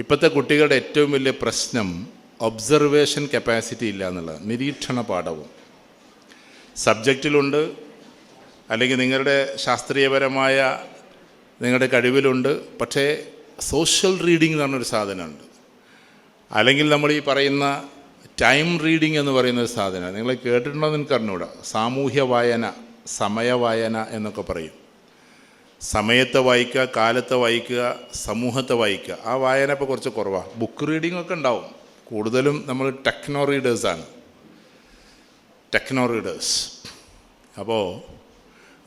ഇപ്പോഴത്തെ കുട്ടികളുടെ ഏറ്റവും വലിയ പ്രശ്നം ഒബ്സർവേഷൻ കപ്പാസിറ്റി ഇല്ല എന്നുള്ളത് നിരീക്ഷണ പാഠവും. സബ്ജക്റ്റിലുണ്ട് അല്ലെങ്കിൽ നിങ്ങളുടെ ശാസ്ത്രീയപരമായ നിങ്ങളുടെ കഴിവിലുണ്ട്. പക്ഷേ സോഷ്യൽ റീഡിംഗ് എന്ന് പറഞ്ഞൊരു സാധനമുണ്ട്. അല്ലെങ്കിൽ നമ്മൾ ഈ പറയുന്ന ടൈം റീഡിംഗ് എന്ന് പറയുന്ന ഒരു സാധനമാണ്. നിങ്ങൾ കേട്ടിട്ടുണ്ടോ എന്ന് എനിക്ക് അറിഞ്ഞൂടാ സാമൂഹ്യ വായന സമയ വായന എന്നൊക്കെ പറയും. സമയത്തെ വായിക്കുക കാലത്തെ വായിക്കുക സമൂഹത്തെ വായിക്കുക. ആ വായന ഇപ്പോൾ കുറച്ച് കുറവാണ് ബുക്ക് റീഡിംഗ് ഒക്കെ ഉണ്ടാവും. കൂടുതലും നമ്മൾ ടെക്നോ റീഡേഴ്സാണ് ടെക്നോ റീഡേഴ്സ് അപ്പോൾ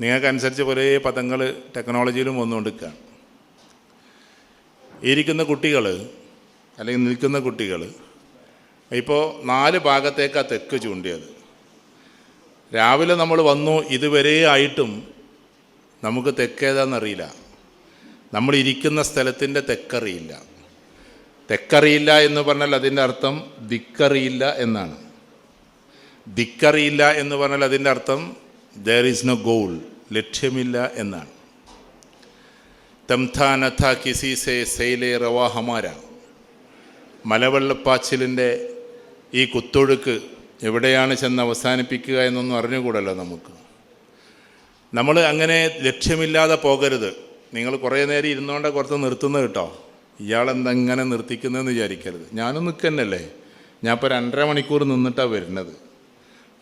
നിങ്ങൾക്കനുസരിച്ച് കുറേ പദങ്ങൾ ടെക്നോളജിയിലും വന്നുകൊണ്ടിരിക്കുകയാണ് ഇരിക്കുന്ന കുട്ടികൾ അല്ലെങ്കിൽ നിൽക്കുന്ന കുട്ടികൾ ഇപ്പോൾ നാല് ഭാഗത്തേക്കാണ് തെക്ക് ചൂണ്ടിയത്. രാവിലെ നമ്മൾ വന്നു ഇതുവരെ ആയിട്ടും നമുക്ക് തെക്കേതാണെന്നറിയില്ല നമ്മളിരിക്കുന്ന സ്ഥലത്തിന്റെ തെക്കറിയില്ല. തെക്കറിയില്ല എന്ന് പറഞ്ഞാൽ അതിന്റെ അർത്ഥം ദിക്കറിയില്ല എന്നാണ്. ദിക്കറിയില്ല എന്ന് പറഞ്ഞാൽ അതിന്റെ അർത്ഥം ദർ ഈസ് നോ ഗോൾ ലക്ഷ്യമില്ല എന്നാണ്. തംഥാനഥ കിസി സേ സെയിലെ റവാ ഹമാര മലവെള്ളപ്പാച്ചിലിന്റെ ഈ കുത്തൊഴുക്ക് എവിടെയാണ് ചെന്ന് അവസാനിപ്പിക്കുക എന്നൊന്നും അറിഞ്ഞുകൂടല്ലോ നമുക്ക്. നമ്മൾ അങ്ങനെ ലക്ഷ്യമില്ലാതെ പോകരുത്. നിങ്ങൾ കുറേ നേരം ഇരുന്നുകൊണ്ട് കുറച്ച് നിർത്തുന്നത് കേട്ടോ. ഇയാളെന്തെങ്ങനെ നിർത്തിക്കുന്നതെന്ന് വിചാരിക്കരുത്. ഞാനും നിൽക്കുന്നല്ലേ. ഞാൻ ഇപ്പോൾ രണ്ടര മണിക്കൂർ നിന്നിട്ടാണ് വരുന്നത്.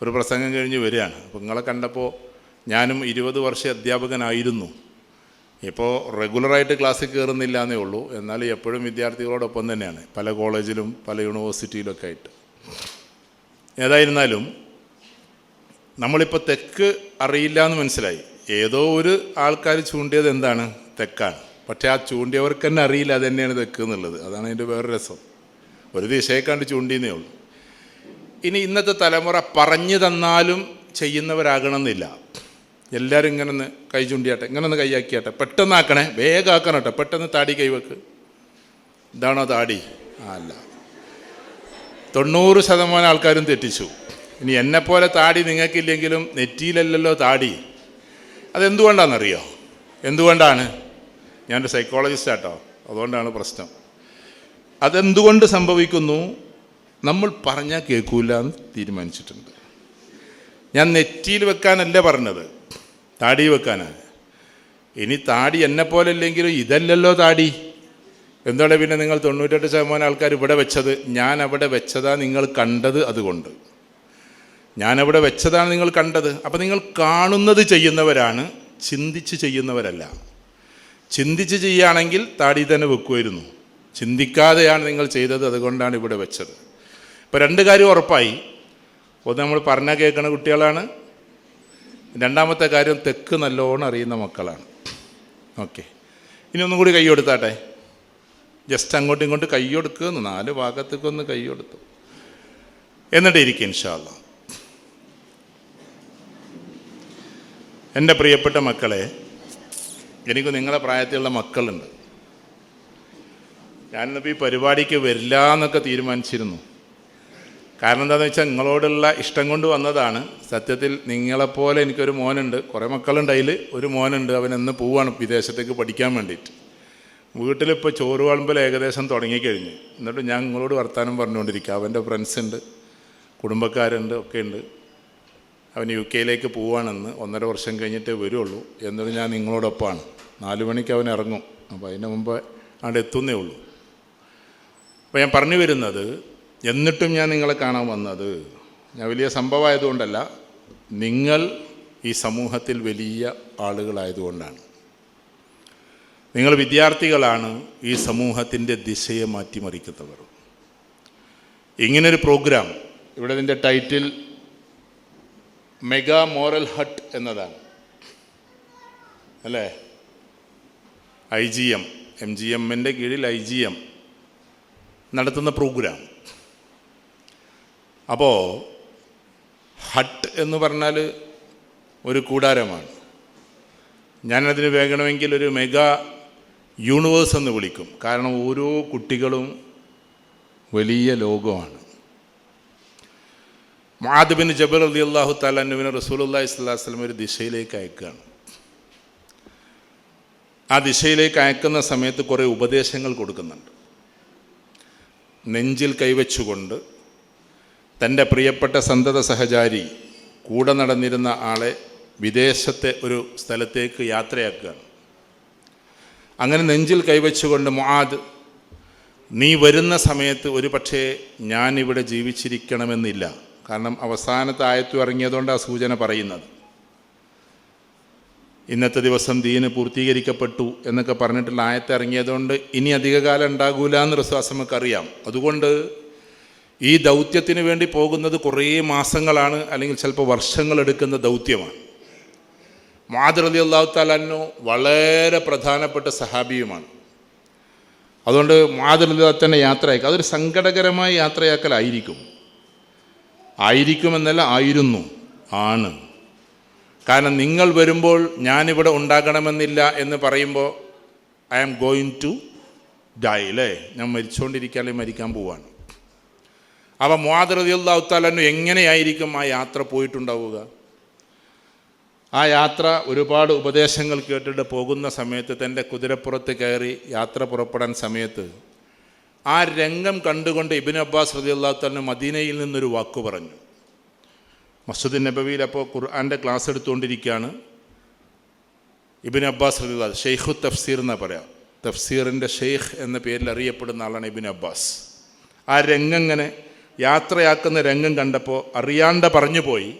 ഒരു പ്രസംഗം കഴിഞ്ഞ് വരികയാണ്. അപ്പോൾ നിങ്ങളെ കണ്ടപ്പോൾ ഞാനും ഇരുപത് വർഷം അധ്യാപകനായിരുന്നു. ഇപ്പോൾ റെഗുലറായിട്ട് ക്ലാസ്സിൽ കയറുന്നില്ല എന്നേ ഉള്ളൂ. എന്നാൽ എപ്പോഴും വിദ്യാർത്ഥികളോടൊപ്പം തന്നെയാണ്. പല കോളേജിലും പല യൂണിവേഴ്സിറ്റിയിലൊക്കെ ആയിട്ട്. ഏതായിരുന്നാലും നമ്മളിപ്പോൾ തെക്ക് അറിയില്ല എന്ന് മനസ്സിലായി. ഏതോ ഒരു ആൾക്കാർ ചൂണ്ടിയത് എന്താണ്? തെക്കാണ്. പക്ഷേ ആ ചൂണ്ടിയവർക്ക് തന്നെ അറിയില്ല അത് തന്നെയാണ് തെക്ക് എന്നുള്ളത്. അതാണ് അതിന്റെ വേറെ രസം. ഒരു ദിശയെ കണ്ട് ചൂണ്ടിയെന്നേ ഉള്ളൂ. ഇനി ഇന്നത്തെ തലമുറ പറഞ്ഞു തന്നാലും ചെയ്യുന്നവരാകണമെന്നില്ല. എല്ലാവരും ഇങ്ങനെ ഒന്ന് കൈ ചൂണ്ടിയാട്ടെ ഇങ്ങനെ ഒന്ന് കൈയാക്കിയാട്ടെ പെട്ടെന്ന് ആക്കണേ വേഗം ആക്കണം കേട്ടോ. പെട്ടെന്ന് താടി കൈവെക്ക് ഇതാണോ താടി? അല്ല. തൊണ്ണൂറ് ശതമാനം ആൾക്കാരും തെറ്റിച്ചു. ഇനി എന്നെപ്പോലെ താടി നിങ്ങൾക്കില്ലെങ്കിലും നെറ്റിയിലല്ലല്ലോ താടി. അതെന്തുകൊണ്ടാണെന്നറിയോ? എന്തുകൊണ്ടാണ്? ഞാനൊരു സൈക്കോളജിസ്റ്റ് ആട്ടോ. അതുകൊണ്ടാണ് പ്രശ്നം. അതെന്തുകൊണ്ട് സംഭവിക്കുന്നു? നമ്മൾ പറഞ്ഞാൽ കേൾക്കൂല എന്ന് തീരുമാനിച്ചിട്ടുണ്ട്. ഞാൻ നെറ്റിയിൽ വെക്കാനല്ല പറഞ്ഞത്. താടി വെക്കാനാണ് ഇനി താടി എന്നെ പോലെ ഇല്ലെങ്കിലും ഇതല്ലല്ലോ താടി. എന്താണ് പിന്നെ നിങ്ങൾ തൊണ്ണൂറ്റെട്ട് ശതമാനം ആൾക്കാർ ഇവിടെ വെച്ചത്? ഞാൻ അവിടെ വെച്ചതാ നിങ്ങൾ കണ്ടത് അതുകൊണ്ട്. ഞാനവിടെ വെച്ചതാണ് നിങ്ങൾ കണ്ടത്. അപ്പം നിങ്ങൾ കാണുന്നത് ചെയ്യുന്നവരാണ് ചിന്തിച്ച് ചെയ്യുന്നവരല്ല. ചിന്തിച്ച് ചെയ്യുകയാണെങ്കിൽ താടി തന്നെ വെക്കുമായിരുന്നു. ചിന്തിക്കാതെയാണ് നിങ്ങൾ ചെയ്തത് അതുകൊണ്ടാണ് ഇവിടെ വെച്ചത്. ഇപ്പോൾ രണ്ട് കാര്യം ഉറപ്പായി. ഒന്ന് നമ്മൾ പറഞ്ഞാൽ കേൾക്കുന്ന കുട്ടികളാണ്. രണ്ടാമത്തെ കാര്യം തെക്ക് നല്ലോണം അറിയുന്ന മക്കളാണ്. ഓക്കെ. ഇനി ഒന്നും കൂടി കൈ കൊടുത്താട്ടെ. ജസ്റ്റ് അങ്ങോട്ടും ഇങ്ങോട്ടും കൈ നാല് ഭാഗത്തേക്കൊന്ന് കൈ കൊടുത്തു. എന്നിട്ട് ഇൻഷാല്ല എന്റെ പ്രിയപ്പെട്ട മക്കളെ എനിക്ക് നിങ്ങളെ പ്രായത്തിലുള്ള മക്കളുണ്ട്. ഞാനിന്നിപ്പോൾ ഈ പരിപാടിക്ക് വരില്ല എന്നൊക്കെ തീരുമാനിച്ചിരുന്നു. കാരണം എന്താണെന്ന് വെച്ചാൽ നിങ്ങളോടുള്ള ഇഷ്ടം കൊണ്ട് വന്നതാണ്. സത്യത്തിൽ നിങ്ങളെപ്പോലെ എനിക്കൊരു മോനുണ്ട്. കുറേ മക്കളുണ്ട് അതിൽ ഒരു മോനുണ്ട്. അവൻ എന്ന് പോവാണ് വിദേശത്തേക്ക് പഠിക്കാൻ വേണ്ടിയിട്ട്. വീട്ടിലിപ്പോൾ ചോറ് വളമ്പൽ ഏകദേശം തുടങ്ങിക്കഴിഞ്ഞ് എന്നിട്ട് ഞാൻ നിങ്ങളോട് വർത്തമാനം പറഞ്ഞുകൊണ്ടിരിക്കുക അവന്റെ ഫ്രണ്ട്സ് ഉണ്ട് കുടുംബക്കാരുണ്ട് ഒക്കെ ഉണ്ട്. അവൻ യു കെയിലേക്ക് പോവാണെന്ന് ഒന്നര വർഷം കഴിഞ്ഞിട്ടേ വരുള്ളൂ എന്നിട്ട് ഞാൻ നിങ്ങളോടൊപ്പമാണ്. നാല് മണിക്ക് അവൻ ഇറങ്ങും. അപ്പോൾ അതിന് മുമ്പ് അവിടെ എത്തുന്നേ ഉള്ളൂ. അപ്പോൾ ഞാൻ പറഞ്ഞു വരുന്നത് എന്നിട്ടും ഞാൻ നിങ്ങളെ കാണാൻ വന്നത് ഞാൻ വലിയ സംഭവമായതുകൊണ്ടല്ല നിങ്ങൾ ഈ സമൂഹത്തിൽ വലിയ ആളുകളായതുകൊണ്ടാണ്. നിങ്ങൾ വിദ്യാർത്ഥികളാണ് ഈ സമൂഹത്തിന്റെ ദിശയെ മാറ്റിമറിക്കുന്നവർ. ഇങ്ങനൊരു പ്രോഗ്രാം ഇവിടെ ഇതിന്റെ ടൈറ്റിൽ മെഗാ മോറൽ ഹട്ട് എന്നതാണ്. അല്ലേ? I G M M G എമ്മിന്റെ കീഴിൽ ഐ ജി എം നടത്തുന്ന പ്രോഗ്രാം. അപ്പോൾ ഹട്ട് എന്ന് പറഞ്ഞാൽ ഒരു കൂടാരമാണ്. ഞാനതിന് വേഗണമെങ്കിൽ ഒരു മെഗാ യൂണിവേഴ്സ് എന്ന് വിളിക്കും. കാരണം ഓരോ കുട്ടികളും വലിയ ലോകമാണ്. മാധബിൻ ജബൽ അലി അള്ളാഹു താലാനുവിനെ റസൂലുല്ലാ ഇസ്ലാസ്ലം ഒരു ദിശയിലേക്ക് അയക്കുകയാണ്. ആ ദിശയിലേക്ക് അയക്കുന്ന സമയത്ത് കുറേ ഉപദേശങ്ങൾ കൊടുക്കുന്നുണ്ട്. നെഞ്ചിൽ കൈവച്ചുകൊണ്ട് തന്റെ പ്രിയപ്പെട്ട സന്തത സഹചാരി കൂടെ നടന്നിരുന്ന ആളെ വിദേശത്തെ ഒരു സ്ഥലത്തേക്ക് യാത്രയാക്കുകയാണ്. അങ്ങനെ നെഞ്ചിൽ കൈവച്ചുകൊണ്ട് മുആദ് നീ വരുന്ന സമയത്ത് ഒരു പക്ഷേ ഞാനിവിടെ ജീവിച്ചിരിക്കണമെന്നില്ല. കാരണം അവസാനത്തെ ആയത്തു ഇറങ്ങിയതുകൊണ്ട് ആ സൂചന പറയുന്നത്. ഇന്നത്തെ ദിവസം ദീന് പൂർത്തീകരിക്കപ്പെട്ടു എന്നൊക്കെ പറഞ്ഞിട്ടുള്ള ആയത്ത് ഇറങ്ങിയതുകൊണ്ട് ഇനി അധികകാലം ഉണ്ടാകൂല എന്ന് വിശ്വാസം നമുക്കറിയാം അതുകൊണ്ട് ഈ ദൗത്യത്തിന് വേണ്ടി പോകുന്നത് കുറേ മാസങ്ങളാണ് അല്ലെങ്കിൽ ചിലപ്പോൾ വർഷങ്ങളെടുക്കുന്ന ദൗത്യമാണ്. മാതൃതി അള്ളാഹു താലാനു വളരെ പ്രധാനപ്പെട്ട സഹാബിയുമാണ്. അതുകൊണ്ട് മാതൃതി തന്നെ യാത്രയാക്കുക അതൊരു സങ്കടകരമായ യാത്രയാക്കലായിരിക്കും. ആയിരിക്കുമെന്നല്ല ആയിരുന്നു ആണ്. കാരണം നിങ്ങൾ വരുമ്പോൾ ഞാനിവിടെ ഉണ്ടാകണമെന്നില്ല എന്ന് പറയുമ്പോൾ I am going to die അല്ലേ ഞാൻ മരിച്ചുകൊണ്ടിരിക്കാതെ മരിക്കാൻ പോവാണ്. അപ്പം മുവാദറതിയുള്ള ഉത്താലു എങ്ങനെയായിരിക്കും ആ യാത്ര പോയിട്ടുണ്ടാവുക? ആ യാത്ര ഒരുപാട് ഉപദേശങ്ങൾ കേട്ടിട്ട് പോകുന്ന സമയത്ത് തന്റെ കുതിരപ്പുറത്ത് കയറി യാത്ര പുറപ്പെടാൻ സമയത്ത് ആ രംഗം കണ്ടുകൊണ്ട് ഇബിൻ അബ്ബാസ് റതി അള്ളാഹു മദീനയിൽ നിന്നൊരു വാക്ക് പറഞ്ഞു. മസ്ജിദ് നബവിയിൽ അപ്പോൾ ഖുർആാന്റെ ക്ലാസ് എടുത്തുകൊണ്ടിരിക്കുകയാണ്. ഇബിൻ അബ്ബാസ് റതി അള്ളാഹ് ഷെയ്ഖു തഫ്സീർ എന്നാ പറയാം. തഫ്സീറിന്റെ ഷെയ്ഖ് എന്ന പേരിൽ അറിയപ്പെടുന്ന ആളാണ് ഇബിൻ അബ്ബാസ്. ആ രംഗങ്ങനെ യാത്രയാക്കുന്ന രംഗം കണ്ടപ്പോൾ അറിയാണ്ട പറഞ്ഞു പോയി.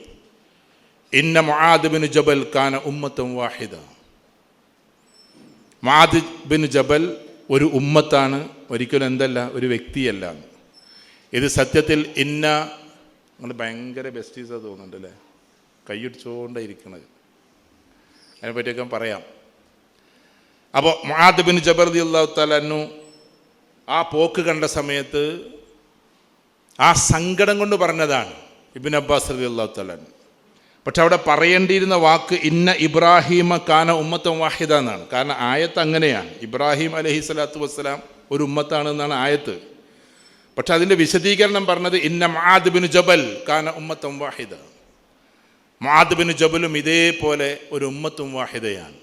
ഇന്ന മൊഹാദ് ബിൻ ജബൽ കാന ഉമ്മത്തും വാഹിദ. മാദ് ബിൻ ജബൽ ഒരു ഉമ്മത്താണ് ഒരിക്കലും എന്തല്ല ഒരു വ്യക്തിയല്ല. ഇത് സത്യത്തിൽ ഇന്ന നിങ്ങൾ ഭയങ്കര ബെസ്റ്റീസാണ് തോന്നുന്നുണ്ട് അല്ലേ കൈയിടിച്ചുകൊണ്ടേ ഇരിക്കണത് അതിനെപ്പറ്റിയൊക്കെ പറയാം. അപ്പോൾ മഹാദ് ബിൻ ജബർദി അള്ളാഹു ആ പോക്ക് കണ്ട സമയത്ത് ആ സങ്കടം കൊണ്ട് പറഞ്ഞതാണ് ഇബിൻ അബ്ബാസ് റതി അള്ളാഹു പക്ഷെ അവിടെ പറയേണ്ടിയിരുന്ന വാക്ക് ഇന്ന ഇബ്രാഹീമ കാന ഉമ്മത്തം വാഹിദ എന്നാണ്. കാരണം ആയത്ത് അങ്ങനെയാണ്. ഇബ്രാഹിം അലഹി സ്വലാത്തു വസ്സലാം ഒരു ഉമ്മത്താണ് എന്നാണ് ആയത്ത്. പക്ഷെ അതിന്റെ വിശദീകരണം പറഞ്ഞത് ഇന്ന മാദ് ബിൻ ജബൽ കാന ഉമ്മത്തം വാഹിദ. മാദ് ബിൻ ജബലും ഇതേപോലെ ഒരു ഉമ്മത്തും വാഹിദയാണ്.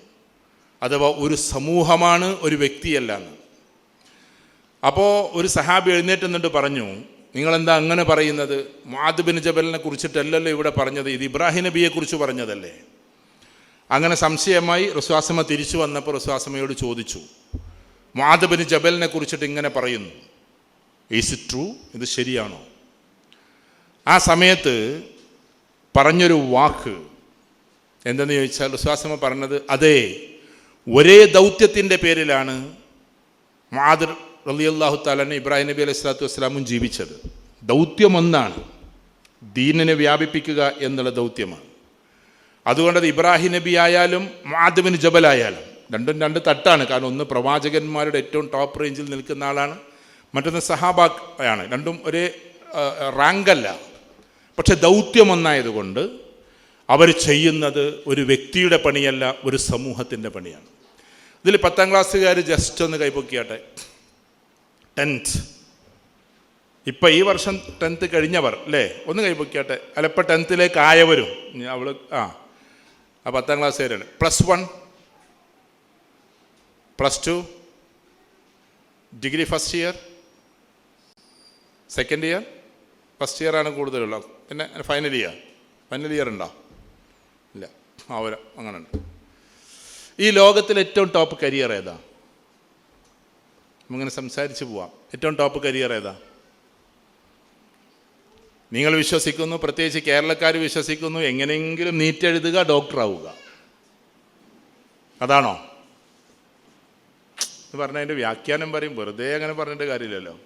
അഥവാ ഒരു സമൂഹമാണ് ഒരു വ്യക്തിയല്ല അപ്പോൾ ഒരു സഹാബി എഴുന്നേറ്റ് എന്നിട്ട് പറഞ്ഞു നിങ്ങളെന്താ അങ്ങനെ പറയുന്നത്? മാദ് ബിൻ ജബലിനെ കുറിച്ചിട്ടല്ലല്ലോ ഇവിടെ പറഞ്ഞത്. ഇത് ഇബ്രാഹിം നബിയെക്കുറിച്ച് പറഞ്ഞതല്ലേ? അങ്ങനെ സംശയമായി റുസ്വാസമ തിരിച്ചു വന്നപ്പോൾ റുസ്വാസമയോട് ചോദിച്ചു മാദ് ബിൻ ജബലിനെ കുറിച്ചിട്ട് ഇങ്ങനെ പറയുന്നു. ഈസ് ഇറ്റ് ട്രൂ ഇത് ശരിയാണോ? ആ സമയത്ത് പറഞ്ഞൊരു വാക്ക് എന്തെന്ന് ചോദിച്ചാൽ റുസ്വാസമ പറഞ്ഞത് അതെ ഒരേ ദൗത്യത്തിന്റെ പേരിലാണ് മാതൃ റലി അള്ളാഹു താലാന് ഇബ്രാഹിം നബി അലൈഹി സ്വലാത്തു വസ്സലാമും ജീവിച്ചത്. ദൗത്യം ഒന്നാണ് ദീനിനെ വ്യാപിപ്പിക്കുക എന്നുള്ള ദൗത്യമാണ്. അതുകൊണ്ടത് ഇബ്രാഹിം നബി ആയാലും മാധവിന് ജബലായാലും രണ്ടും രണ്ട് തട്ടാണ്. കാരണം ഒന്ന് പ്രവാചകന്മാരുടെ ഏറ്റവും ടോപ്പ് റേഞ്ചിൽ നിൽക്കുന്ന ആളാണ്. മറ്റൊന്ന് സഹാബാക്കാണ് രണ്ടും ഒരേ റാങ്കല്ല. പക്ഷെ ദൗത്യം ഒന്നായതുകൊണ്ട് അവർ ചെയ്യുന്നത് ഒരു വ്യക്തിയുടെ പണിയല്ല ഒരു സമൂഹത്തിന്റെ പണിയാണ്. ഇതിൽ പത്താം ക്ലാസ്സുകാർ ജസ്റ്റ് ഒന്ന് കൈപ്പൊക്കിയാട്ടെ ടെൻത്ത്. ഇപ്പം ഈ വർഷം ടെൻത്ത് കഴിഞ്ഞവർ അല്ലേ ഒന്ന് കൈപ്പൊക്കിയാട്ടെ അല്ല ഇപ്പം ടെൻത്തിലേക്ക് ആയവരും അവൾ ആ. ആ പത്താം ക്ലാസ് വരെയാണ്. Plus one plus two degree first year second year first ഇയറാണ് കൂടുതലുള്ളത് പിന്നെ ഫൈനൽ ഇയർ. ഫൈനൽ ഇയർ ഉണ്ടോ? ഇല്ല. ആ ഒരു അങ്ങനെ ഉണ്ട് ഈ ലോകത്തിൽ ഏറ്റവും ടോപ്പ് കരിയർ ഏതാ? നമുക്കിങ്ങനെ സംസാരിച്ച് പോവാം. ഏറ്റവും ടോപ്പ് കരിയർ ഏതാ? നിങ്ങൾ വിശ്വസിക്കുന്നു പ്രത്യേകിച്ച് കേരളക്കാർ വിശ്വസിക്കുന്നു എങ്ങനെയെങ്കിലും നീറ്റെഴുതുക ഡോക്ടർ ആവുക. അതാണോ? എന്ന് പറഞ്ഞതിന്റെ വ്യാഖ്യാനം പറയും വെറുതെ അങ്ങനെ പറഞ്ഞിട്ട് കാര്യമില്ലല്ലോ.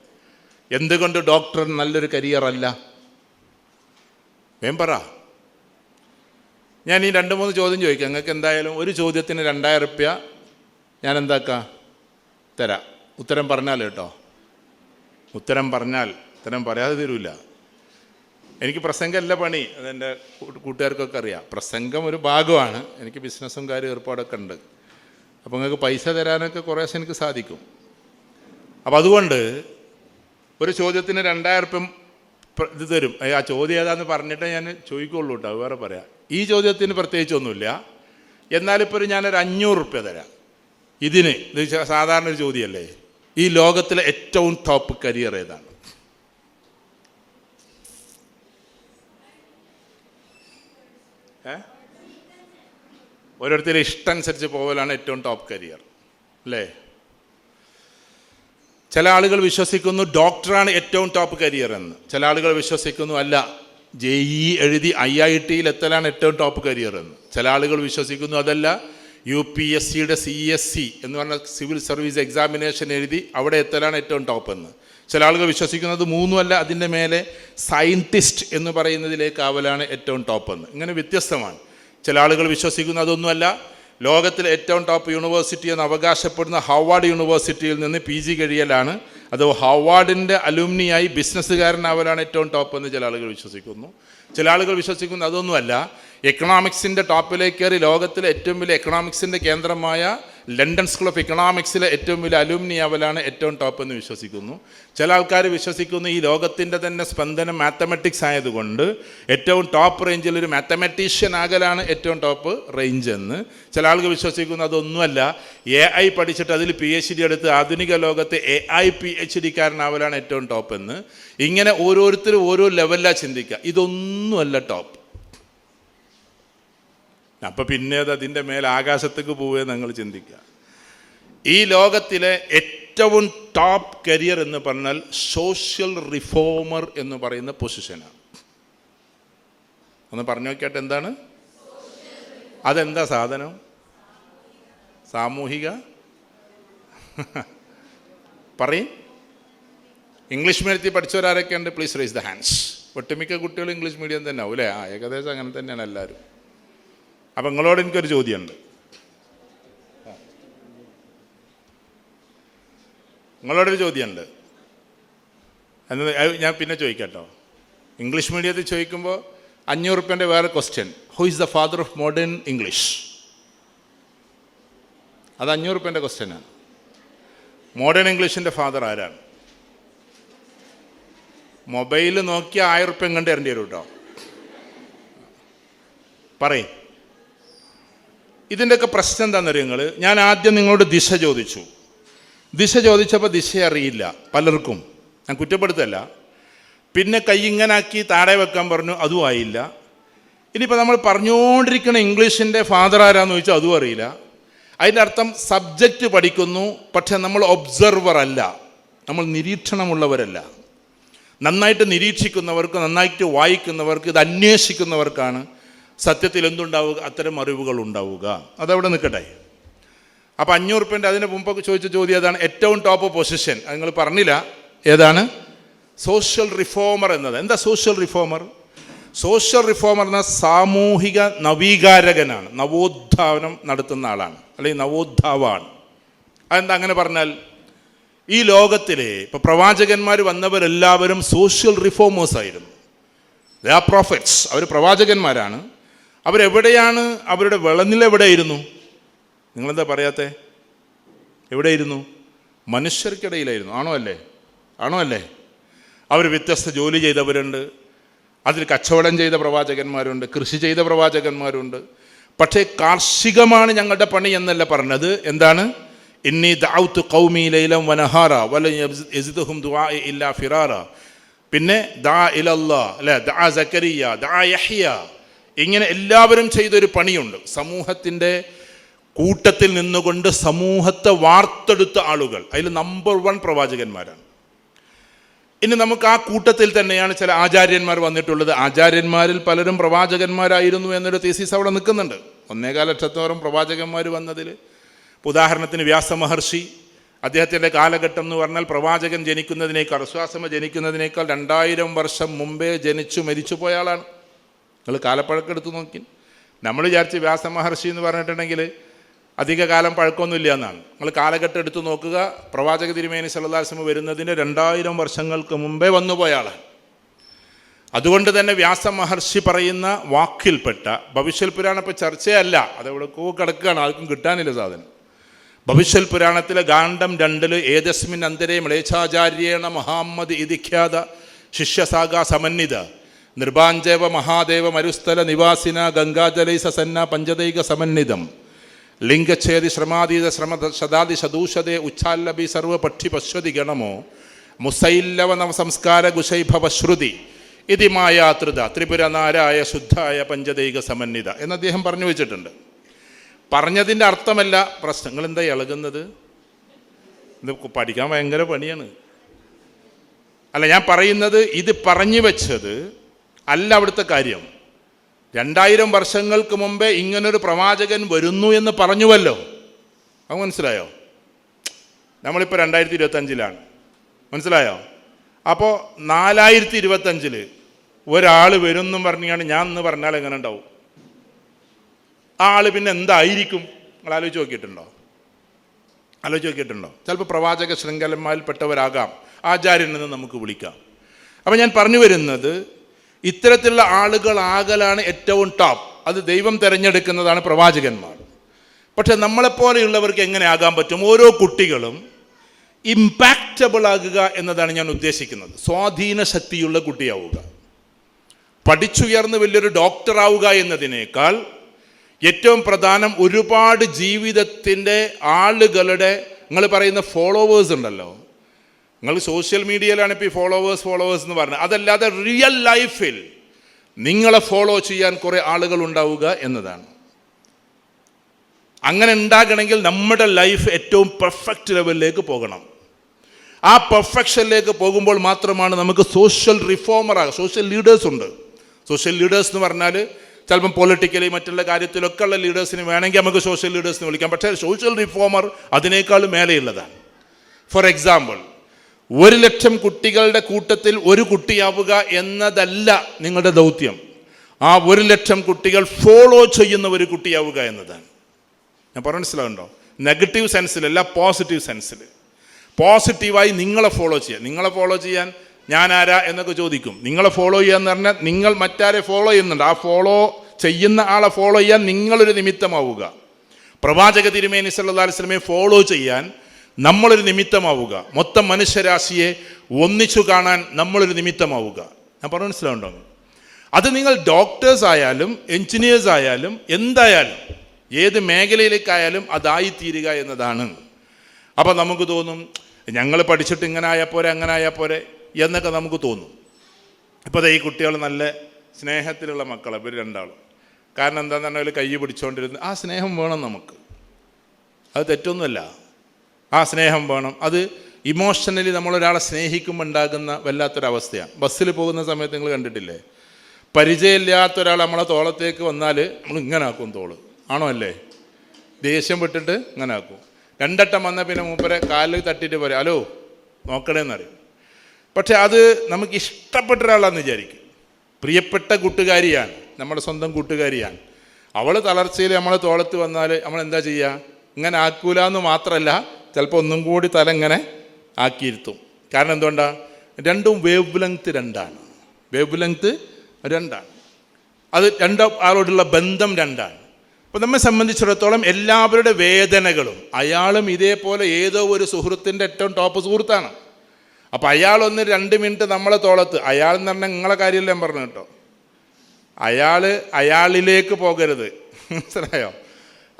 എന്തുകൊണ്ട് ഡോക്ടർ നല്ലൊരു കരിയർ അല്ല? വേം പറ. ഞാൻ ഈ രണ്ട് മൂന്ന് ചോദ്യം ചോദിക്കാം. നിങ്ങൾക്ക് എന്തായാലും ഒരു ചോദ്യത്തിന് രണ്ടായിരം റുപ്യ ഞാൻ എന്താക്കാം? തരാം. ഉത്തരം പറഞ്ഞാൽ കേട്ടോ. ഉത്തരം പറഞ്ഞാൽ ഉത്തരം പറയാതെ തരൂല. എനിക്ക് പ്രസംഗമല്ല പണി അതെന്റെ കൂട്ടുകാർക്കൊക്കെ അറിയാം. പ്രസംഗം ഒരു ഭാഗമാണ്. എനിക്ക് ബിസിനസ്സും കാര്യം ഏർപ്പാടൊക്കെ ഉണ്ട്. അപ്പോൾ നിങ്ങൾക്ക് പൈസ തരാനൊക്കെ കുറേശ്ശെ എനിക്ക് സാധിക്കും. അപ്പോൾ അതുകൊണ്ട് ഒരു ചോദ്യത്തിന് രണ്ടായിരം റുപ്യം ഇത് തരും. ആ ചോദ്യം ഏതാന്ന് പറഞ്ഞിട്ടേ ഞാൻ ചോദിക്കുള്ളൂ കേട്ടോ വേറെ പറയാം. ഈ ചോദ്യത്തിന് പ്രത്യേകിച്ചൊന്നുമില്ല. എന്നാലിപ്പോൾ ഒരു ഞാനൊരു അഞ്ഞൂറ് റുപ്യ തരാം. ഇതിന് ഇത് സാധാരണ ഒരു ചോദ്യമല്ലേ? ഈ ലോകത്തിലെ ഏറ്റവും ടോപ്പ് കരിയർ ഏതാണ്? ഓരോരുത്തരുടെ ഇഷ്ടമനുസരിച്ച് പോകലാണ് ഏറ്റവും ടോപ്പ് കരിയർ അല്ലേ? ചില ആളുകൾ വിശ്വസിക്കുന്നു ഡോക്ടറാണ് ഏറ്റവും ടോപ്പ് കരിയർ എന്ന്. ചില ആളുകൾ വിശ്വസിക്കുന്നു അല്ല ജെ ഇ എഴുതി ഐ ഐ ടിയിൽ എത്തലാണ് ഏറ്റവും ടോപ്പ് കരിയർ എന്ന്. ചില ആളുകൾ വിശ്വസിക്കുന്നു അതല്ല യു പി എസ് സിയുടെ സി എസ് സി എന്ന് പറഞ്ഞ സിവിൽ സർവീസ് എക്സാമിനേഷൻ എഴുതി അവിടെ എത്തലാണ് ഏറ്റവും ടോപ്പ് എന്ന്. ചില ആളുകൾ വിശ്വസിക്കുന്നത് മൂന്നുമല്ല അതിന്റെ മേലെ സയന്റിസ്റ്റ് എന്ന് പറയുന്നതിലേക്ക് ആവലാണ് ഏറ്റവും ടോപ്പ് എന്ന്. ഇങ്ങനെ വ്യത്യസ്തമാണ്. ചില ആളുകൾ വിശ്വസിക്കുന്നു അതൊന്നുമല്ല ലോകത്തിലെ ഏറ്റവും ടോപ്പ് യൂണിവേഴ്സിറ്റി എന്ന് അവകാശപ്പെടുന്ന ഹവാർഡ് യൂണിവേഴ്സിറ്റിയിൽ നിന്ന് പി ജി കഴിയലാണ്. അത് ഹവാർഡിന്റെ അലുമിനിയായി ബിസിനസ്സുകാരനാവലാണ് ഏറ്റവും ടോപ്പ് എന്ന് ചില ആളുകൾ വിശ്വസിക്കുന്നു. ചില ആളുകൾ വിശ്വസിക്കുന്നു അതൊന്നുമല്ല എക്കണോമിക്സിന്റെ ടോപ്പിലേക്ക് കയറി ലോകത്തിലെ ഏറ്റവും വലിയ എക്കണോമിക്സിന്റെ കേന്ദ്രമായ ലണ്ടൻ സ്കൂൾ ഓഫ് എക്കണോമിക്സിലെ ഏറ്റവും വലിയ അലൂമിനി അവലാണ് ഏറ്റവും ടോപ്പ് എന്ന് വിശ്വസിക്കുന്നു. ചില ആൾക്കാർ വിശ്വസിക്കുന്നു ഈ ലോകത്തിന്റെ തന്നെ സ്പന്ദനം മാത്തമെറ്റിക്സ് ആയതുകൊണ്ട് ഏറ്റവും ടോപ്പ് റേഞ്ചിൽ ഒരു മാത്തമെറ്റീഷ്യൻ ആകലാണ് ഏറ്റവും ടോപ്പ് റേഞ്ച് എന്ന്. ചില ആൾക്ക് വിശ്വസിക്കുന്നു അതൊന്നുമല്ല എ ഐ പഠിച്ചിട്ട് അതിൽ പി എച്ച് ഡി എടുത്ത് ആധുനിക ലോകത്തെ എ ഐ പി എച്ച് ഡിക്കാരനാവലാണ് ഏറ്റവും ടോപ്പ് എന്ന്. ഇങ്ങനെ ഓരോരുത്തരും ഓരോ ലെവലിലാണ് ചിന്തിക്കുക ഇതൊന്നുമല്ല ടോപ്പ് അപ്പം പിന്നെ അത് അതിന്റെ മേലെ ആകാശത്തേക്ക് പോവുക ഞങ്ങൾ ചിന്തിക്കുക. ഈ ലോകത്തിലെ ഏറ്റവും ടോപ്പ് കരിയർ എന്ന് പറഞ്ഞാൽ സോഷ്യൽ റിഫോമർ എന്ന് പറയുന്ന പൊസിഷനാണ് ഒന്ന് പറഞ്ഞു നോക്കിയാട്ടെ എന്താണ്? അതെന്താ സാധനം? സാമൂഹിക? പറയും. ഇംഗ്ലീഷ് മീഡിയത്തിൽ പഠിച്ചവരാരൊക്കെ ഉണ്ട് പ്ലീസ് റേസ് ദ ഹാൻഡ്സ് ഒട്ടുമിക്ക കുട്ടികൾ ഇംഗ്ലീഷ് മീഡിയം തന്നെ ആവും അല്ലേ? ആ ഏകദേശം അങ്ങനെ തന്നെയാണ് എല്ലാവരും. അപ്പം നിങ്ങളോട് എനിക്കൊരു ചോദ്യമുണ്ട്. നിങ്ങളോടൊരു ചോദ്യമുണ്ട്. എന്ന് അത് ഞാൻ പിന്നെ ചോദിക്കാട്ടോ. ഇംഗ്ലീഷ് മീഡിയത്തിൽ ചോദിക്കുമ്പോൾ അഞ്ഞൂറ് റുപ്യന്റെ വേറെ question who is the father of modern English അത് അഞ്ഞൂറ് റുപ്യന്റെ ക്വസ്റ്റ്യനാണ് മോഡേൺ ഇംഗ്ലീഷിന്റെ ഫാദർ ആരാണ്? മൊബൈൽ നോക്കി ആയിരം റുപ്യം കണ്ടു തരേണ്ടി വരും കേട്ടോ പറയും. ഇതിന്റെയൊക്കെ പ്രശ്നം എന്താണെന്നറിയോ നിങ്ങൾ ഞാൻ ആദ്യം നിങ്ങളോട് ദിശ ചോദിച്ചു. ദിശ ചോദിച്ചപ്പോൾ ദിശ അറിയില്ല പലർക്കും. ഞാൻ കുറ്റപ്പെടുത്തല്ല. പിന്നെ കൈ ഇങ്ങനാക്കി താഴെ വെക്കാൻ പറഞ്ഞു അതും ആയില്ല. ഇനിയിപ്പോൾ നമ്മൾ പറഞ്ഞുകൊണ്ടിരിക്കുന്ന ഇംഗ്ലീഷിന്റെ ഫാദർ ആരാന്ന് ചോദിച്ചാൽ അതും അറിയില്ല. അതിന്റെ അർത്ഥം സബ്ജക്റ്റ് പഠിക്കുന്നു പക്ഷെ നമ്മൾ ഒബ്സർവർ അല്ല. നമ്മൾ നിരീക്ഷണമുള്ളവരല്ല. നന്നായിട്ട് നിരീക്ഷിക്കുന്നവർക്ക് നന്നായിട്ട് വായിക്കുന്നവർക്ക് ഇത് അന്വേഷിക്കുന്നവർക്കാണ് സത്യത്തിൽ എന്തുണ്ടാവുക? അത്തരം അറിവുകൾ ഉണ്ടാവുക. അതവിടെ നിൽക്കട്ടെ അപ്പോൾ അഞ്ഞൂറ് റുപ്യന്റെ അതിന് മുമ്പൊക്കെ ചോദിച്ച ചോദ്യം അതാണ് ഏറ്റവും ടോപ്പ് പൊസിഷൻ അത് നിങ്ങൾ പറഞ്ഞില്ല. ഏതാണ്? സോഷ്യൽ റിഫോമർ എന്നത്. എന്താ സോഷ്യൽ റിഫോമർ സോഷ്യൽ റിഫോമർ എന്ന സാമൂഹിക നവീകാരകനാണ്. നവോത്ഥാനം നടത്തുന്ന ആളാണ്. അല്ലെങ്കിൽ നവോത്ഥാവാണ്. അതെന്താ അങ്ങനെ പറഞ്ഞാൽ? ഈ ലോകത്തിലെ ഇപ്പോൾ പ്രവാചകന്മാർ വന്നവരെല്ലാവരും സോഷ്യൽ റിഫോമേഴ്സ് ആയിരുന്നു. ദ ആ പ്രോഫിറ്റ്സ് അവർ പ്രവാചകന്മാരാണ്. അവരെവിടെയാണ്? അവരുടെ വിളനിലെവിടെയിരുന്നു നിങ്ങളെന്താ പറയാത്തേ? എവിടെയിരുന്നു മനുഷ്യർക്കിടയിലായിരുന്നു. ആണോ അല്ലേ? ആണോ അല്ലേ? അവർ വ്യത്യസ്ത ജോലി ചെയ്തവരുണ്ട്. അതിൽ കച്ചവടം ചെയ്ത പ്രവാചകന്മാരുണ്ട്. കൃഷി ചെയ്ത പ്രവാചകന്മാരുണ്ട്. പക്ഷേ കാർഷികമാണ് ഞങ്ങളുടെ പണി എന്നല്ല പറഞ്ഞത്. എന്താണ്? ഇന്നി ദൗത്ത് കൗമി ലൈലം വനഹാറ വല യസിദുഹും ദുആ ഇല്ലാ ഫിറാറ. പിന്നെ ദാ ഇലല്ല അല്ലേ? ദാ സക്കരിയ ദാ യഹ്യ. ഇങ്ങനെ എല്ലാവരും ചെയ്തൊരു പണിയുണ്ട്. സമൂഹത്തിന്റെ കൂട്ടത്തിൽ നിന്നുകൊണ്ട് സമൂഹത്തെ വാർത്തെടുത്ത ആളുകൾ. അതിൽ നമ്പർ വൺ പ്രവാചകന്മാരാണ്. ഇനി നമുക്ക് ആ കൂട്ടത്തിൽ തന്നെയാണ് ചില ആചാര്യന്മാർ വന്നിട്ടുള്ളത്. ആചാര്യന്മാരിൽ പലരും പ്രവാചകന്മാരായിരുന്നു എന്നൊരു തീസീസ് അവിടെ നിൽക്കുന്നുണ്ട്. ഒന്നേകാല ലക്ഷത്തോളം പ്രവാചകന്മാർ വന്നതിൽ ഉദാഹരണത്തിന് വ്യാസമഹർഷി അദ്ദേഹത്തിന്റെ കാലഘട്ടം എന്ന് പറഞ്ഞാൽ പ്രവാചകൻ ജനിക്കുന്നതിനേക്കാൾ അശ്വാസമ ജനിക്കുന്നതിനേക്കാൾ രണ്ടായിരം വർഷം മുമ്പേ ജനിച്ചു മരിച്ചു പോയ ആളാണ്. നിങ്ങൾ കാലപ്പഴക്കം എടുത്ത് നോക്കി. നമ്മൾ വിചാരിച്ച് വ്യാസമഹർഷി എന്ന് പറഞ്ഞിട്ടുണ്ടെങ്കിൽ അധിക കാലം പഴക്കമൊന്നുമില്ല എന്നാണ്. നിങ്ങൾ കാലഘട്ടം എടുത്തു നോക്കുക. പ്രവാചക തിരുമേനി സല്ലാസ്മ വരുന്നതിന് രണ്ടായിരം വർഷങ്ങൾക്ക് മുമ്പേ വന്നുപോയ ആളാണ് അതുകൊണ്ട് തന്നെ വ്യാസമഹർഷി പറയുന്ന വാക്കിൽപ്പെട്ട ഭവിഷ്യൽ പുരാണം ഇപ്പോൾ ചർച്ചയല്ല. അതെവിടെക്കോ കിടക്കുകയാണ്. ആർക്കും കിട്ടാനില്ല സാധനം. ഭവിഷ്യൽ പുരാണത്തിലെ ഗാണ്ഡം രണ്ടിൽ ഏതസ്മിൻ അന്തരേ മ്ലേച്ഛാചാര്യേണ മഹാമ്മദ് ഇതിഖ്യാത ശിഷ്യസാഗ സമന്വിത. നിർബാഞ്ചേവ മഹാദേവ മരുസ്ഥല നിവാസിന ഗംഗാജലൈ സസന്ന പഞ്ചദൈക സമന്വിതം. ലിംഗച്ഛേദി ശ്രമാതീത ശ്രമ ശതാദി ശതൂഷതേ ഉച്ഛാല്ലഭി സർവപക്ഷി പശ്വതി ഗണമോ. മുസൈല്ലവ നവസംസ്കാര ഗുഷൈഭവശ്രുതി ഇതി മായാതൃത ത്രിപുരനാരായ ശുദ്ധായ പഞ്ചദൈക സമന്വിത എന്ന് അദ്ദേഹം പറഞ്ഞു വെച്ചിട്ടുണ്ട്. പറഞ്ഞതിന്റെ അർത്ഥമല്ല പ്രശ്നങ്ങൾ എന്താ ഇളകുന്നത്? ഇത് പഠിക്കാൻ ഭയങ്കര പണിയാണ്. അല്ല ഞാൻ പറയുന്നത് ഇത് പറഞ്ഞു വെച്ചത് അല്ല അവിടുത്തെ കാര്യം. രണ്ടായിരം വർഷങ്ങൾക്ക് മുമ്പേ ഇങ്ങനൊരു പ്രവാചകൻ വരുന്നു എന്ന് പറഞ്ഞുവല്ലോ. അത് മനസ്സിലായോ? നമ്മളിപ്പോൾ രണ്ടായിരത്തി ഇരുപത്തഞ്ചിലാണ് മനസ്സിലായോ? അപ്പോൾ നാലായിരത്തി ഇരുപത്തഞ്ചിൽ ഒരാൾ വരും എന്നും പറഞ്ഞാണ് ഞാൻ എന്ന് പറഞ്ഞാൽ എങ്ങനെ ഉണ്ടാവും? ആ ആൾ പിന്നെ എന്തായിരിക്കും? നിങ്ങൾ ആലോചിച്ച് നോക്കിയിട്ടുണ്ടോ? ആലോചിച്ച് നോക്കിയിട്ടുണ്ടോ? ചിലപ്പോൾ പ്രവാചക ശൃംഖലന്മാരിൽപ്പെട്ടവരാകാം. ആചാര്യനെന്ന് നമുക്ക് വിളിക്കാം. അപ്പം ഞാൻ പറഞ്ഞു വരുന്നത് ഇത്തരത്തിലുള്ള ആളുകളാകലാണ് ഏറ്റവും ടോപ്പ് അത് ദൈവം തിരഞ്ഞെടുക്കുന്നതാണ് പ്രവാചകന്മാർ. പക്ഷെ നമ്മളെപ്പോലെയുള്ളവർക്ക് എങ്ങനെ ആകാൻ പറ്റും? ഓരോ കുട്ടികളും ഇമ്പാക്റ്റബിൾ ആകുക എന്നതാണ് ഞാൻ ഉദ്ദേശിക്കുന്നത്. സ്വാധീന ശക്തിയുള്ള കുട്ടിയാവുക. പഠിച്ചുയർന്ന് വലിയൊരു ഡോക്ടറാവുക എന്നതിനേക്കാൾ ഏറ്റവും പ്രധാനം ഒരുപാട് ജീവിതത്തിന്റെ ആളുകളുടെ നിങ്ങൾ പറയുന്ന ഫോളോവേഴ്സ് ഉണ്ടല്ലോ നിങ്ങൾ സോഷ്യൽ മീഡിയയിലാണ് ഇപ്പോൾ ഈ ഫോളോവേഴ്സ് ഫോളോവേഴ്സ് എന്ന് പറഞ്ഞത്. അതല്ലാതെ റിയൽ ലൈഫിൽ നിങ്ങളെ ഫോളോ ചെയ്യാൻ കുറേ ആളുകൾ ഉണ്ടാവുക എന്നതാണ്. അങ്ങനെ ഉണ്ടാകണമെങ്കിൽ നമ്മുടെ ലൈഫ് ഏറ്റവും പെർഫെക്റ്റ് ലെവലിലേക്ക് പോകണം. ആ പെർഫെക്ഷനിലേക്ക് പോകുമ്പോൾ മാത്രമാണ് നമുക്ക് സോഷ്യൽ റിഫോമർ ആകുക. സോഷ്യൽ ലീഡേഴ്സ് ഉണ്ട്. സോഷ്യൽ ലീഡേഴ്സ് എന്ന് പറഞ്ഞാൽ ചിലപ്പം പൊളിറ്റിക്കലി മറ്റുള്ള കാര്യത്തിലൊക്കെ ഉള്ള ലീഡേഴ്സിന് വേണമെങ്കിൽ നമുക്ക് സോഷ്യൽ ലീഡേഴ്സിന് വിളിക്കാം. പക്ഷേ സോഷ്യൽ റിഫോമർ അതിനേക്കാളും മേലെയുള്ളതാണ്. ഫോർ എക്സാമ്പിൾ ഒരു ലക്ഷം കുട്ടികളുടെ കൂട്ടത്തിൽ ഒരു കുട്ടിയാവുക എന്നതല്ല നിങ്ങളുടെ ദൗത്യം. ആ ഒരു ലക്ഷം കുട്ടികൾ ഫോളോ ചെയ്യുന്ന ഒരു കുട്ടിയാവുക എന്നതാണ്. ഞാൻ പറഞ്ഞ മനസ്സിലാവുണ്ടോ നെഗറ്റീവ് സെൻസിലല്ല പോസിറ്റീവ് സെൻസിൽ പോസിറ്റീവായി നിങ്ങളെ ഫോളോ ചെയ്യാൻ. നിങ്ങളെ ഫോളോ ചെയ്യാൻ ഞാൻ ആരാ എന്നൊക്കെ ചോദിക്കും. നിങ്ങളെ ഫോളോ ചെയ്യാന്ന് പറഞ്ഞാൽ നിങ്ങൾ മറ്റാരെ ഫോളോ ചെയ്യുന്നുണ്ട്. ആ ഫോളോ ചെയ്യുന്ന ആളെ ഫോളോ ചെയ്യാൻ നിങ്ങളൊരു നിമിത്തമാവുക. പ്രവാചക തിരുമേനി സല്ലല്ലാഹു അലൈഹി വസല്ലമയെ ഫോളോ ചെയ്യാൻ നമ്മളൊരു നിമിത്തമാവുക. മൊത്തം മനുഷ്യരാശിയെ ഒന്നിച്ചു കാണാൻ നമ്മളൊരു നിമിത്തമാവുക. ഞാൻ പറഞ്ഞു മനസ്സിലാവുണ്ടോ? അത് നിങ്ങൾ ഡോക്ടേഴ്സ് ആയാലും എഞ്ചിനീയേഴ്സ് ആയാലും എന്തായാലും ഏത് മേഖലയിലേക്കായാലും അതായിത്തീരുക എന്നതാണ്. അപ്പോൾ നമുക്ക് തോന്നും ഞങ്ങൾ പഠിച്ചിട്ട് ഇങ്ങനെ ആയാൽ പോരെ അങ്ങനെ ആയാൽ പോരെ എന്നൊക്കെ നമുക്ക് തോന്നും. ഇപ്പോൾ ഈ കുട്ടികൾ നല്ല സ്നേഹത്തിലുള്ള മക്കളെ ഇവർ രണ്ടാളും. കാരണം എന്താണെന്ന് പറഞ്ഞാൽ കൈ പിടിച്ചുകൊണ്ടിരുന്ന് ആ സ്നേഹം വേണം നമുക്ക്. അത് തെറ്റൊന്നുമല്ല. ആ സ്നേഹം വേണം. അത് ഇമോഷണലി നമ്മളൊരാളെ സ്നേഹിക്കുമ്പോൾ ഉണ്ടാകുന്ന വല്ലാത്തൊരവസ്ഥയാണ് ബസ്സിൽ പോകുന്ന സമയത്ത് നിങ്ങൾ കണ്ടിട്ടില്ലേ? പരിചയമില്ലാത്ത ഒരാൾ നമ്മളെ തോളത്തേക്ക് വന്നാൽ നമ്മൾ ഇങ്ങനെ ആക്കും തോൾ. ആണോ അല്ലേ? ദേഷ്യം വിട്ടിട്ട് ഇങ്ങനെ ആക്കും. രണ്ടട്ടം വന്ന പിന്നെ മൂപ്പരെ കാലിൽ തട്ടിയിട്ട് പറയും ഹലോ നോക്കണേന്നറിയും പക്ഷെ അത് നമുക്ക് ഇഷ്ടപ്പെട്ട ഒരാളാന്ന് വിചാരിക്കും. പ്രിയപ്പെട്ട കൂട്ടുകാരിയാണ് നമ്മുടെ സ്വന്തം കൂട്ടുകാരിയാണ്. അവൾ തളർച്ചയിൽ നമ്മളെ തോളത്ത് വന്നാൽ നമ്മൾ എന്താ ചെയ്യുക ഇങ്ങനെ ആക്കൂല എന്ന് മാത്രമല്ല ചിലപ്പോൾ ഒന്നും കൂടി തല ഇങ്ങനെ ആക്കിയിരുത്തും. കാരണം എന്തുകൊണ്ടാണ് രണ്ടും വേവ് ലെങ്ത് രണ്ടാണ്. വേവ് ലെങ്ത് രണ്ടാണ്. അത് രണ്ട് ആളോടുള്ള ബന്ധം രണ്ടാണ്. അപ്പോൾ നമ്മെ സംബന്ധിച്ചിടത്തോളം എല്ലാവരുടെ വേദനകളും അയാളും ഇതേപോലെ ഏതോ ഒരു സുഹൃത്തിന്റെ ഏറ്റവും ടോപ്പ് സുഹൃത്താണ്. അപ്പോൾ അയാളൊന്ന് രണ്ട് മിനിറ്റ് നമ്മളെ തോളത്ത് അയാൾ എന്ന് പറഞ്ഞാൽ നിങ്ങളെ കാര്യമല്ല ഞാൻ പറഞ്ഞു കേട്ടോ. അയാൾ അയാളിലേക്ക് പോകരുത്. മനസ്സിലായോ?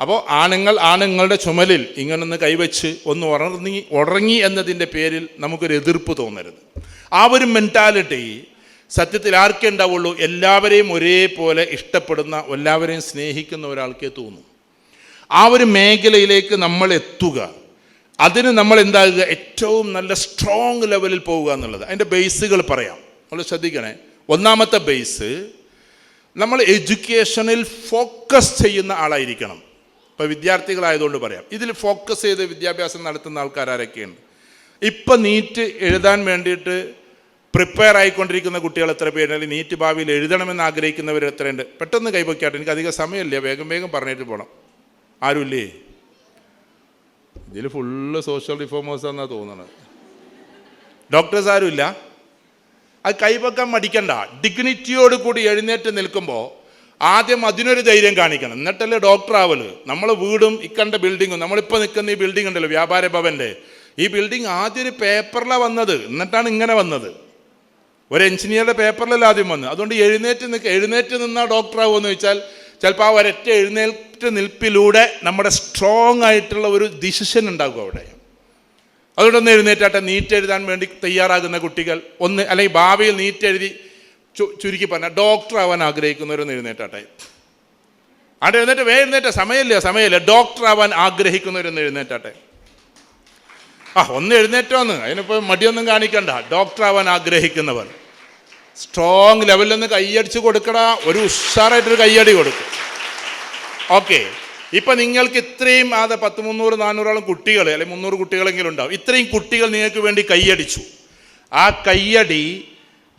അപ്പോൾ ആണുങ്ങൾ ആണുങ്ങളുടെ ചുമലിൽ ഇങ്ങനൊന്ന് കൈവച്ച് ഒന്ന് ഉറങ്ങി ഉറങ്ങി എന്നതിന്റെ പേരിൽ നമുക്കൊരു എതിർപ്പ് തോന്നരുത്. ആ ഒരു മെന്റാലിറ്റി സത്യത്തിൽ ആർക്കേ ഉണ്ടാവുള്ളൂ? എല്ലാവരെയും ഒരേപോലെ ഇഷ്ടപ്പെടുന്ന എല്ലാവരെയും സ്നേഹിക്കുന്ന ഒരാൾക്കേ തോന്നും. ആ ഒരു മേഖലയിലേക്ക് നമ്മൾ എത്തുക. അതിന് നമ്മൾ എന്താകുക? ഏറ്റവും നല്ല സ്ട്രോങ് ലെവലിൽ പോവുക എന്നുള്ളത്. അതിന്റെ ബേസുകൾ പറയാം. നമ്മൾ ശ്രദ്ധിക്കണേ. ഒന്നാമത്തെ ബേസ് നമ്മൾ എഡ്യൂക്കേഷനിൽ ഫോക്കസ് ചെയ്യുന്ന ആളായിരിക്കണം. ഇപ്പോൾ വിദ്യാർത്ഥികളായതുകൊണ്ട് പറയാം. ഇതിൽ ഫോക്കസ് ചെയ്ത് വിദ്യാഭ്യാസം നടത്തുന്ന ആൾക്കാരൊക്കെയുണ്ട് ഇപ്പം നീറ്റ് എഴുതാൻ വേണ്ടിയിട്ട് പ്രിപ്പയർ ആയിക്കൊണ്ടിരിക്കുന്ന കുട്ടികൾ എത്ര പേരുണ്ട്? നീറ്റ് ഭാവിയിൽ എഴുതണമെന്ന് ആഗ്രഹിക്കുന്നവർ എത്രയുണ്ട്? പെട്ടെന്ന് കൈവയ്ക്കാട്ടെ എനിക്ക് അധികം സമയമില്ല. വേഗം വേഗം പറഞ്ഞിട്ട് പോകണം ആരുമില്ലേ? ഇതിൽ ഫുള്ള് സോഷ്യൽ റിഫോമേഴ്സ് എന്നാണ് തോന്നുന്നത് ഡോക്ടേഴ്സ് ആരുമില്ല? അത് കൈപൊക്കാൻ മടിക്കണ്ട. ഡിഗ്നിറ്റിയോട് കൂടി എഴുന്നേറ്റ് നിൽക്കുമ്പോൾ ആദ്യം അതിനൊരു ധൈര്യം കാണിക്കണം. എന്നിട്ടല്ലേ ഡോക്ടർ ആവൽ. നമ്മളെ വീടും ഇക്കണ്ട ബിൽഡിങ്ങും നമ്മളിപ്പോൾ നിൽക്കുന്ന ഈ ബിൽഡിംഗ് ഉണ്ടല്ലോ വ്യാപാര ഭവന്റെ ഈ ബിൽഡിംഗ് ആദ്യം ഒരു പേപ്പറിലാണ് വന്നത്. എന്നിട്ടാണ് ഇങ്ങനെ വന്നത്. ഒരു എഞ്ചിനീയറുടെ പേപ്പറിലല്ല ആദ്യം വന്നത്. അതുകൊണ്ട് എഴുന്നേറ്റ് നിൽക്കുക എഴുന്നേറ്റ് നിന്നാൽ ഡോക്ടർ ആവുമെന്ന് വെച്ചാൽ ചിലപ്പോൾ ആ ഒരൊറ്റ എഴുന്നേറ്റ് നിൽപ്പിലൂടെ നമ്മുടെ സ്ട്രോങ് ആയിട്ടുള്ള ഒരു ഡിസിഷൻ ഉണ്ടാകും അവിടെ. അതുകൊണ്ടൊന്ന് എഴുന്നേറ്റാട്ടെ. നീറ്റ് എഴുതാൻ വേണ്ടി തയ്യാറാകുന്ന കുട്ടികൾ ഒന്ന് അല്ലെങ്കിൽ ഭാവിയിൽ നീറ്റ് എഴുതി ചുരുക്കി പറഞ്ഞാൽ ഡോക്ടർ ആവാൻ ആഗ്രഹിക്കുന്നവരൊന്ന് എഴുന്നേറ്റാട്ടെ ആട്ടെ എഴുന്നേറ്റ് വേ എഴുന്നേറ്റ സമയമില്ല സമയമില്ല. ഡോക്ടർ ആവാൻ ആഗ്രഹിക്കുന്നവരൊന്ന് എഴുന്നേറ്റാട്ടെ ആ ഒന്ന് എഴുന്നേറ്റോന്ന്. അതിനിപ്പോൾ മടിയൊന്നും കാണിക്കണ്ട. ഡോക്ടർ ആവാൻ ആഗ്രഹിക്കുന്നവർ സ്ട്രോങ് ലെവലിൽ നിന്ന് കൈയടിച്ച് കൊടുക്കടാ. ഒരു ഉഷാറായിട്ടൊരു കൈയടി കൊടുക്കും. ഓക്കെ ഇപ്പം നിങ്ങൾക്ക് ഇത്രയും അത് പത്ത് മുന്നൂറ് നാനൂറോളം കുട്ടികൾ അല്ലെങ്കിൽ മുന്നൂറ് കുട്ടികളെങ്കിലും ഉണ്ടാവും. ഇത്രയും കുട്ടികൾ നിങ്ങൾക്ക് വേണ്ടി കൈയടിച്ചു. ആ കൈയടി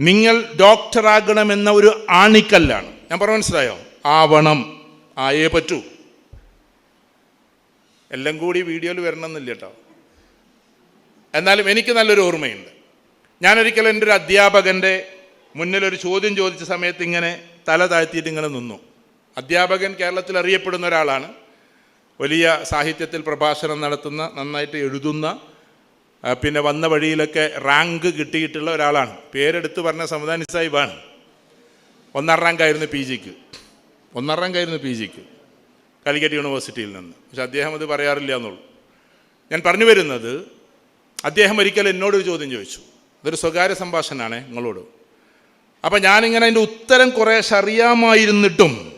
നിങ്ങൾ ഡോക്ടറാകണമെന്ന ഒരു ആണിക്കല്ലാണ്. ഞാൻ പറഞ്ഞു മനസ്സിലായോ? ആവണം. ആയേ പറ്റൂ. എല്ലാം കൂടി വീഡിയോയിൽ വരണമെന്നില്ല കേട്ടോ. എന്നാലും എനിക്ക് നല്ലൊരു ഓർമ്മയുണ്ട്. ഞാനൊരിക്കലും എന്റെ ഒരു അധ്യാപകന്റെ മുന്നിൽ ഒരു ചോദ്യം ചോദിച്ച സമയത്ത് ഇങ്ങനെ തല താഴ്ത്തിയിട്ട് ഇങ്ങനെ നിന്നു. അധ്യാപകൻ കേരളത്തിൽ അറിയപ്പെടുന്ന ഒരാളാണ്. വലിയ സാഹിത്യത്തിൽ പ്രഭാഷണം നടത്തുന്ന നന്നായിട്ട് എഴുതുന്ന പിന്നെ വന്ന വഴിയിലൊക്കെ റാങ്ക് കിട്ടിയിട്ടുള്ള ഒരാളാണ്. പേരെടുത്ത് പറഞ്ഞ സമദാനി സാഹിബാണ് ഒന്നാം റാങ്കായിരുന്നു പി ജിക്ക്. ഒന്നാം റാങ്കായിരുന്നു പി ജിക്ക്. കാലിക്കറ്റ് യൂണിവേഴ്സിറ്റിയിൽ നിന്ന്. പക്ഷെ അദ്ദേഹം അത് പറയാറില്ല എന്നുള്ളൂ. ഞാൻ പറഞ്ഞു വരുന്നത് അദ്ദേഹം ഒരിക്കൽ എന്നോടൊരു ചോദ്യം ചോദിച്ചു. ഇതൊരു സ്വകാര്യ സംഭാഷണമാണ് നിങ്ങളോട്. അപ്പം ഞാനിങ്ങനെ അതിന്റെ ഉത്തരം കുറേ അറിയാമായിരുന്നിട്ടും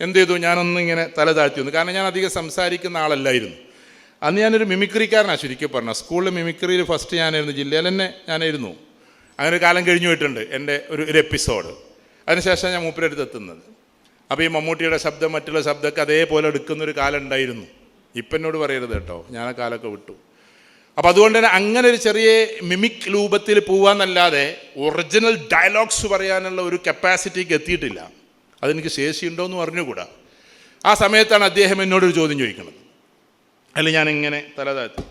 എന്ത് ചെയ്തു? ഞാനൊന്നിങ്ങനെ തല താഴ്ത്തി വന്നു. കാരണം ഞാൻ അധികം സംസാരിക്കുന്ന ആളല്ലായിരുന്നു. അന്ന് ഞാനൊരു മിമിക്രിക്കാരനാണ് ശരിക്കും പറഞ്ഞത് സ്കൂളിൽ മിമിക്രിയിൽ ഫസ്റ്റ് ഞാനായിരുന്നു ജില്ലയിൽ തന്നെ ഞാനായിരുന്നു. അങ്ങനെ ഒരു കാലം കഴിഞ്ഞു പോയിട്ടുണ്ട് എന്റെ ഒരു ഒരു എപ്പിസോഡ് അതിനുശേഷം ഞാൻ മൂപ്പരടുത്ത് എത്തുന്നത്. അപ്പോൾ ഈ മമ്മൂട്ടിയുടെ ശബ്ദം മറ്റുള്ള ശബ്ദമൊക്കെ അതേപോലെ എടുക്കുന്ന ഒരു കാലം ഉണ്ടായിരുന്നു. ഇപ്പം എന്നോട് പറയരുത് കേട്ടോ ഞാൻ ആ കാലമൊക്കെ വിട്ടു. അപ്പോൾ അതുകൊണ്ട് തന്നെ അങ്ങനെ ഒരു ചെറിയ മിമിക് രൂപത്തിൽ പോവാന്നല്ലാതെ ഒറിജിനൽ ഡയലോഗ്സ് പറയാനുള്ള ഒരു കപ്പാസിറ്റിക്ക് എത്തിയിട്ടില്ല. അതെനിക്ക് ശേഷിയുണ്ടോ എന്ന് പറഞ്ഞുകൂടാ ആ സമയത്താണ് അദ്ദേഹം എന്നോടൊരു ചോദ്യം ചോദിക്കുന്നത്. അതിൽ ഞാൻ ഇങ്ങനെ തല താഴ്ത്തി.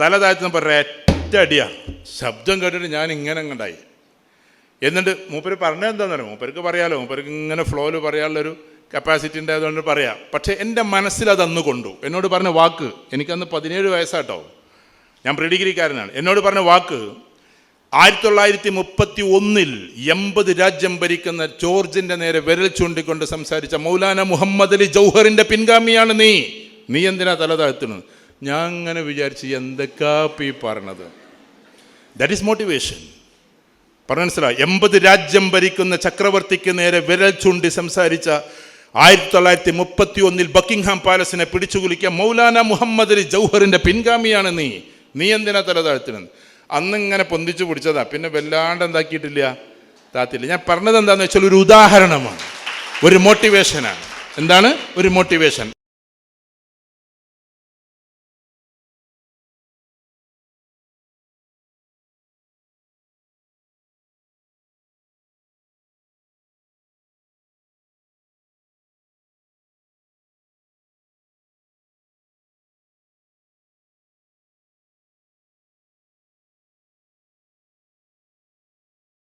തല താഴ്ത്തുന്നപ്പോൾ ഒരൊറ്റ അടിയാണ്. ശബ്ദം കേട്ടിട്ട് ഞാൻ ഇങ്ങനെ അങ്ങണ്ടായി എന്നിട്ട് മൂപ്പര് പറഞ്ഞത് എന്താണെന്നറിയോ? മൂപ്പർക്ക് പറയാമല്ലോ മൂപ്പർക്ക് ഇങ്ങനെ ഫ്ലോയിൽ പറയാനുള്ളൊരു കപ്പാസിറ്റി ഉണ്ടായതുകൊണ്ട് പറയാം. പക്ഷേ എന്റെ മനസ്സിൽ അത് അന്ന് കൊണ്ടു. എന്നോട് പറഞ്ഞ വാക്ക് എനിക്കന്ന് പതിനേഴ് വയസ്സാട്ടോ. ഞാൻ പ്രീഡിഗ്രിക്കാരനാണ് എന്നോട് പറഞ്ഞ വാക്ക് ആയിരത്തി തൊള്ളായിരത്തി മുപ്പത്തി ഒന്നിൽ എൺപത് രാജ്യം ഭരിക്കുന്ന ജോർജിന്റെ നേരെ വിരൽ ചൂണ്ടിക്കൊണ്ട് സംസാരിച്ച മൗലാന മുഹമ്മദ് അലി ജൗഹറിന്റെ പിൻഗാമിയാണ് നീ. നീ എന്തിനാ തല താഴ്ത്തുന്നത് ഞാൻ അങ്ങനെ വിചാരിച്ച് എന്തൊക്കാപ്പി പറഞ്ഞത്? ദാറ്റ് ഈസ് മോട്ടിവേഷൻ പറഞ്ഞു മനസ്സിലായി? എൺപത് രാജ്യം ഭരിക്കുന്ന ചക്രവർത്തിക്ക് നേരെ വിരൽ ചൂണ്ടി സംസാരിച്ച ആയിരത്തി തൊള്ളായിരത്തി മുപ്പത്തി ഒന്നിൽ ബക്കിംഗ്ഹാം പാലസിനെ പിടിച്ചുകുലിക്കുക മൗലാന മുഹമ്മദ് അലി ജൗഹറിന്റെ പിൻഗാമിയാണ് നീ. നീ എന്തിനാ തല താഴ്ത്തുന്നത് അന്നിങ്ങനെ പൊന്തിച്ചു പിടിച്ചതാ. പിന്നെ വല്ലാണ്ട് എന്താക്കിയിട്ടില്ല? താത്തില്ല. ഞാൻ പറഞ്ഞത് എന്താണെന്ന് വെച്ചാൽ ഒരു ഉദാഹരണമാണ്. ഒരു മോട്ടിവേഷനാണ് എന്താണ്? ഒരു മോട്ടിവേഷൻ